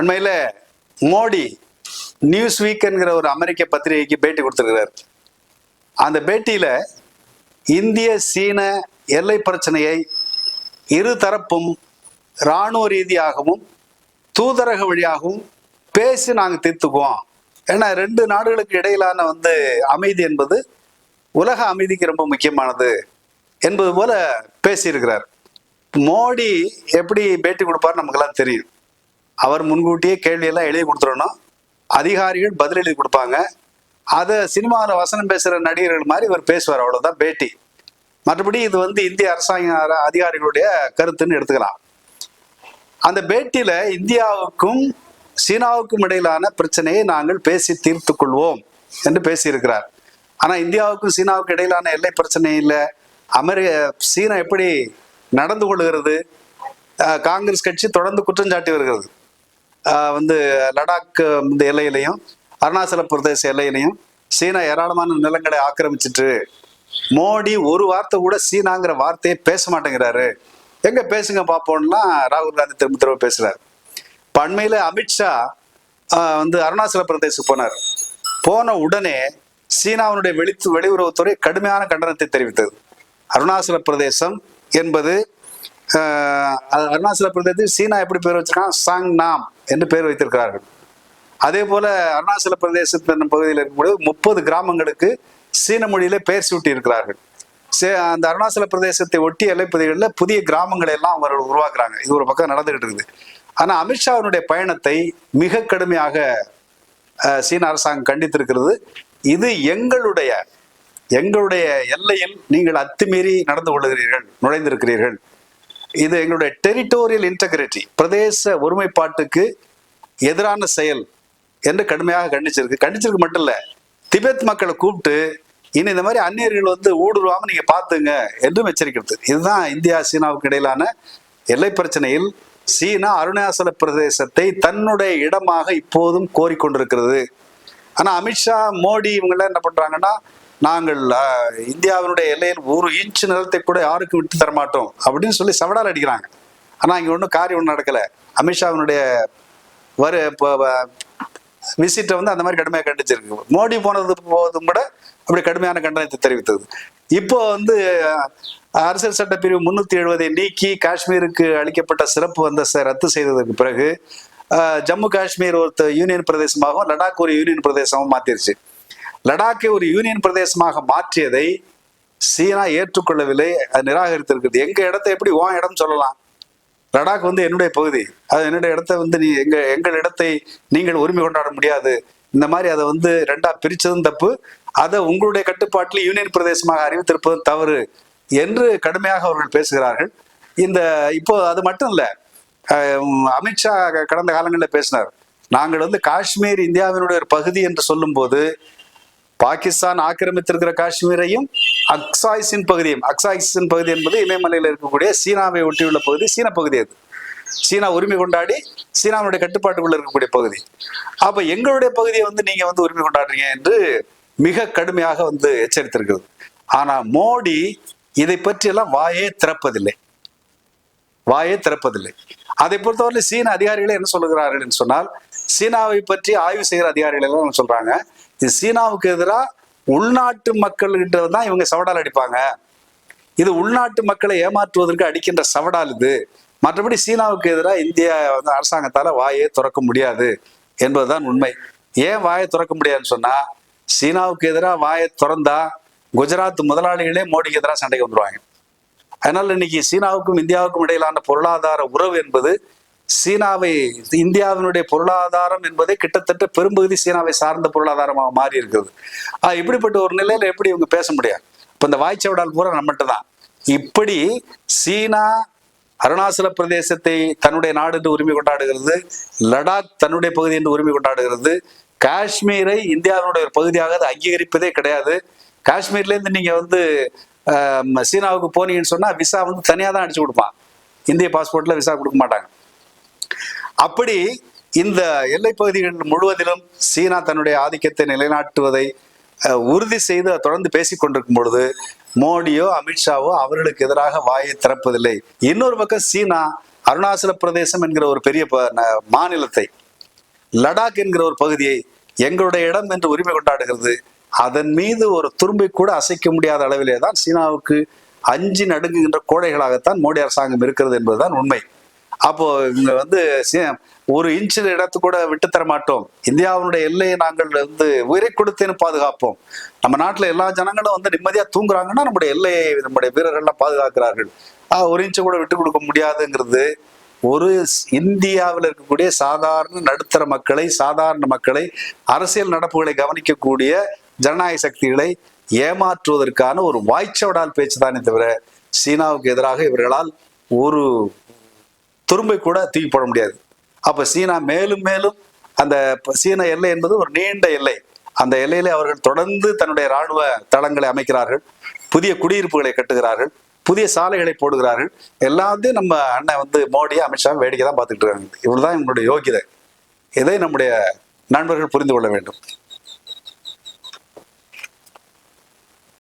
அண்மையில் Modi news week ஒரு அமெரிக்க பத்திரிகைக்கு பேட்டி கொடுத்துருக்கிறார். அந்த பேட்டியில் இந்திய சீன எல்லை பிரச்சனையை இரு தரப்பும் இராணுவ ரீதியாகவும் தூதரக வழியாகவும் பேசி நாங்கள் தீர்த்துக்குவோம். ஏன்னா ரெண்டு நாடுகளுக்கு இடையிலான வந்து அமைதி என்பது உலக அமைதிக்கு ரொம்ப முக்கியமானது என்பது போல பேசியிருக்கிறார். மோடி எப்படி பேட்டி கொடுப்பார் நமக்கெல்லாம் தெரியும். அவர் முன்கூட்டியே கேள்வியெல்லாம் எழுதி கொடுத்துடணும். அதிகாரிகள் பதில் எழுதி கொடுப்பாங்க. அதை சினிமாவில் வசனம் பேசுகிற நடிகர்கள் மாதிரி இவர் பேசுவார். அவ்வளோதான் பேட்டி. மற்றபடி இது வந்து இந்திய அரசாங்க அதிகாரிகளுடைய கருத்துன்னு எடுத்துக்கலாம். அந்த பேட்டியில் இந்தியாவுக்கும் சீனாவுக்கும் இடையிலான பிரச்சனையை நாங்கள் பேசி தீர்த்து கொள்வோம் என்று பேசியிருக்கிறார். ஆனால் இந்தியாவுக்கும் சீனாவுக்கும் இடையிலான எல்லை பிரச்சனை இல்லை. அமெரிக்க சீனா எப்படி நடந்து கொள்கிறது? காங்கிரஸ் கட்சி தொடர்ந்து குற்றம் சாட்டி வருகிறது. வந்து லடாக் இந்த எல்லையிலையும் அருணாச்சல பிரதேச எல்லையிலையும் சீனா ஏராளமான நிலங்களை ஆக்கிரமிச்சிட்டு மோடி ஒரு வார்த்தை கூட சீனாங்கிற வார்த்தையை பேச மாட்டேங்கிறாரு. எங்க பேசுங்க பார்ப்போம்னா ராகுல் காந்தி திரும்ப திரும்ப பேசுறாரு. இப்போ அண்மையில் அமித்ஷா வந்து அருணாச்சல பிரதேசத்துக்கு போனார். போன உடனே சீனாவினுடைய வெளி வெளியுறவுத்துறை கடுமையான கண்டனத்தை தெரிவித்தது. அருணாச்சல பிரதேசம் என்பது அருணாச்சல பிரதேசத்தில் சீனா எப்படி பேர் வச்சிருக்கான்? சாங் நாம் என்று பேர் வைத்திருக்கிறார்கள். அதே போல அருணாச்சல பிரதேசத்தின் பகுதியில் இருக்கக்கூடிய முப்பது கிராமங்களுக்கு சீன மொழியில பெயர் சூட்டி இருக்கிறார்கள் சே- அந்த அருணாச்சல பிரதேசத்தை ஒட்டி எல்லைப்பகுதிகளில் புதிய கிராமங்களை எல்லாம் அவர்கள் உருவாக்குறாங்க. இது ஒரு பக்கம் நடந்துகிட்டு இருக்குது. ஆனா அமித்ஷாவினுடைய பயணத்தை மிக கடுமையாக சீன அரசாங்கம் கண்டித்திருக்கிறது. இது எங்களுடைய எங்களுடைய எல்லையில் நீங்கள் அத்துமீறி நடந்து கொள்ளுகிறீர்கள் நுழைந்திருக்கிறீர்கள். இது எங்களுடைய டெரிட்டோரியல் இன்டெகிரிட்டி பிரதேச ஒருமைப்பாட்டுக்கு எதிரான செயல் என்று கடுமையாக கண்டிச்சிருக்கு. கண்டிச்சிருக்கு மட்டும் இல்ல திபெத் மக்களை கூப்பிட்டு இனி இந்த மாதிரி அந்நியர்கள் வந்து ஊடுருவாம நீங்க பாத்துங்க என்றும் எச்சரிக்கிறது. இதுதான் இந்தியா சீனாவுக்கு இடையிலான எல்லை பிரச்சனையில் சீனா அருணாச்சல பிரதேசத்தை தன்னுடைய இடமாக இப்போதும் கோரிக்கொண்டிருக்கிறது. ஆனா அமித்ஷா மோடி இவங்கெல்லாம் என்ன பண்றாங்கன்னா நாங்கள் இந்தியாவினுடைய எல்லையில் ஒரு இன்ச் நிலத்தை கூட யாருக்கும் விட்டு தர மாட்டோம் அப்படின்னு சொல்லி சவடால் அடிக்கிறாங்க. ஆனா இங்க ஒன்றும் காரியம் ஒன்றும் நடக்கல. அமித்ஷாவினுடைய வரு விசிட்டை வந்து அந்த மாதிரி கடுமையாக கண்டிச்சிருக்கு. மோடி போனது போதும் கூட அப்படி கடுமையான கண்டனத்தை தெரிவித்தது. இப்போ வந்து அரசியல் சட்ட பிரிவு முன்னூத்தி எழுபதை நீக்கி காஷ்மீருக்கு அளிக்கப்பட்ட சிறப்பு அந்தஸ்தை ரத்து செய்ததற்கு பிறகு ஜம்மு காஷ்மீர் ஒரு யூனியன் பிரதேசமாகவும் லடாக் ஒரு யூனியன் பிரதேசமாகவும் மாத்திருச்சு. லடாக்கை ஒரு யூனியன் பிரதேசமாக மாற்றியதை சீனா ஏற்றுக்கொள்ளவில்லை அது நிராகரித்திருக்குது எங்க இடத்தை எப்படி உன் இடம் சொல்லலாம். லடாக் வந்து என்னுடைய பகுதி. அது என்னுடைய இடத்தை வந்து நீ எங்க எங்கள் இடத்தை நீங்கள் உரிமை கொண்டாட முடியாது. இந்த மாதிரி அதை வந்து ரெண்டா பிரிச்சதும் தப்பு. அதை உங்களுடைய கட்டுப்பாட்டில் யூனியன் பிரதேசமாக அறிவித்திருப்பதும் தவறு என்று கடுமையாக அவர்கள் பேசுகிறார்கள். இந்த இப்போ அது மட்டும் இல்ல அமித்ஷா கடந்த காலங்களில் பேசினார். நாங்கள் வந்து காஷ்மீர் இந்தியாவினுடைய ஒரு பகுதி என்று சொல்லும்போது பாகிஸ்தான் ஆக்கிரமித்திருக்கிற காஷ்மீரையும் அக்சாய்ஸின் பகுதியும் அக்சாய்ஸின் பகுதி என்பது இமயமலையில் இருக்கக்கூடிய சீனாவை ஒட்டியுள்ள பகுதி சீன பகுதி அது. சீனா உரிமை கொண்டாடி சீனாவுடைய கட்டுப்பாட்டுக்குள்ள இருக்கக்கூடிய பகுதி. அப்ப எங்களுடைய பகுதியை வந்து நீங்க வந்து உரிமை கொண்டாடுறீங்க என்று மிக கடுமையாக வந்து எச்சரித்திருக்கிறது. ஆனா மோடி இதை பற்றியெல்லாம் வாயே திறப்பதில்லை. வாயே திறப்பதில்லை. அதை பொறுத்தவரை சீன அதிகாரிகளே என்ன சொல்லுகிறார்கள் என்று சொன்னால் சீனாவை பற்றி ஆய்வு செய்கிற அதிகாரிகள் எல்லாம் சொல்றாங்க. இது சீனாவுக்கு எதிராக உள்நாட்டு மக்கள்கிட்ட தான் இவங்க சவடால் அடிப்பாங்க. இது உள்நாட்டு மக்களை ஏமாற்றுவதற்கு அடிக்கின்ற சவடால் இது. மற்றபடி சீனாவுக்கு எதிராக இந்தியா வந்து அரசாங்கத்தால வாயே திறக்க முடியாது என்பதுதான் உண்மை. ஏன் வாயை திறக்க முடியாதுன்னு சொன்னா சீனாவுக்கு எதிராக வாயை திறந்தா குஜராத் முதலாளிகளே மோடிக்கு எதிராக சண்டைக்கு வந்துடுவாங்க அதனால இன்னைக்கு சீனாவுக்கும் இந்தியாவுக்கும் இடையிலான பொருளாதார உறவு என்பது சீனாவை இந்தியாவினுடைய பொருளாதாரம் என்பதே கிட்டத்தட்ட பெரும்பகுதி சீனாவை சார்ந்த பொருளாதாரமாக மாறி இருக்கிறது. ஆஹ் இப்படிப்பட்ட ஒரு நிலையில எப்படி இவங்க பேச முடியாது இப்போ இந்த வாய்ச்சவடால் பூரா நம்மகிட்ட தான் இப்படி சீனா அருணாச்சல பிரதேசத்தை தன்னுடைய நாடு என்று உரிமை கொண்டாடுகிறது லடாக் தன்னுடைய பகுதி என்று உரிமை கொண்டாடுகிறது காஷ்மீரை இந்தியாவினுடைய ஒரு பகுதியாக அது அங்கீகரிப்பதே கிடையாது. காஷ்மீர்லேருந்து நீங்கள் வந்து சீனாவுக்கு போனீங்கன்னு சொன்னால் விசா வந்து தனியாக தான் அடிச்சு கொடுப்பான். இந்திய பாஸ்போர்ட்டில் விசா கொடுக்க மாட்டாங்க. அப்படி இந்த எல்லை பகுதிகள் முழுவதிலும் சீனா தன்னுடைய ஆதிக்கத்தை நிலைநாட்டுவதை உறுதி செய்து தொடர்ந்து பேசிக் கொண்டிருக்கும் பொழுது மோடியோ அமித்ஷாவோ அவர்களுக்கு எதிராக வாயை திறப்பதில்லை. இன்னொரு பக்கம் சீனா அருணாச்சல பிரதேசம் என்கிற ஒரு பெரிய மாநிலத்தை லடாக் என்கிற ஒரு பகுதியை எங்களுடைய இடம் என்று உரிமை கொண்டாடுகிறது. அதன் மீது ஒரு துரும்பை கூட அசைக்க முடியாத அளவிலே தான் சீனாவுக்கு அஞ்சு நடுங்குகின்ற கோடைகளாகத்தான் மோடி அரசாங்கம் இருக்கிறது என்பதுதான் உண்மை. அப்போ இங்க வந்து ஒரு இன்ச்சு இடத்து கூட விட்டு தர மாட்டோம். இந்தியாவுடைய எல்லையை நாங்கள் வந்து உயிரை கொடுத்தேன்னு பாதுகாப்போம். நம்ம நாட்டுல எல்லா ஜனங்களும் வந்து நிம்மதியா தூங்குறாங்கன்னா நம்முடைய எல்லையை நம்முடைய வீரர்கள்லாம் பாதுகாக்கிறார்கள். ஆஹ் ஒரு இன்ச்சு கூட விட்டு கொடுக்க முடியாதுங்கிறது ஒரு இந்தியாவில் இருக்கக்கூடிய சாதாரண நடுத்தர மக்களை சாதாரண மக்களை அரசியல் நடப்புகளை கவனிக்கக்கூடிய ஜனநாயக சக்திகளை ஏமாற்றுவதற்கான ஒரு வாய்ச்சவடால் பேச்சு தானே தவிர சீனாவுக்கு எதிராக இவர்களால் ஒரு துரும்பை கூட தூக்கி போட முடியாது. அப்போ சீனா மேலும் மேலும் அந்த சீன எல்லை என்பது ஒரு நீண்ட எல்லை. அந்த எல்லையிலே அவர்கள் தொடர்ந்து தன்னுடைய ராணுவ தளங்களை அமைக்கிறார்கள். புதிய குடியிருப்புகளை கட்டுகிறார்கள். புதிய சாலைகளை போடுகிறார்கள். எல்லாத்தையும் நம்ம அண்ணன் வந்து மோடி அமித்ஷா வேடிக்கை தான் பார்த்துட்டு இருக்காங்க. இவ்வளோதான் இவங்களுடைய யோகிதை. இதை நம்முடைய நண்பர்கள் புரிந்து கொள்ள வேண்டும்.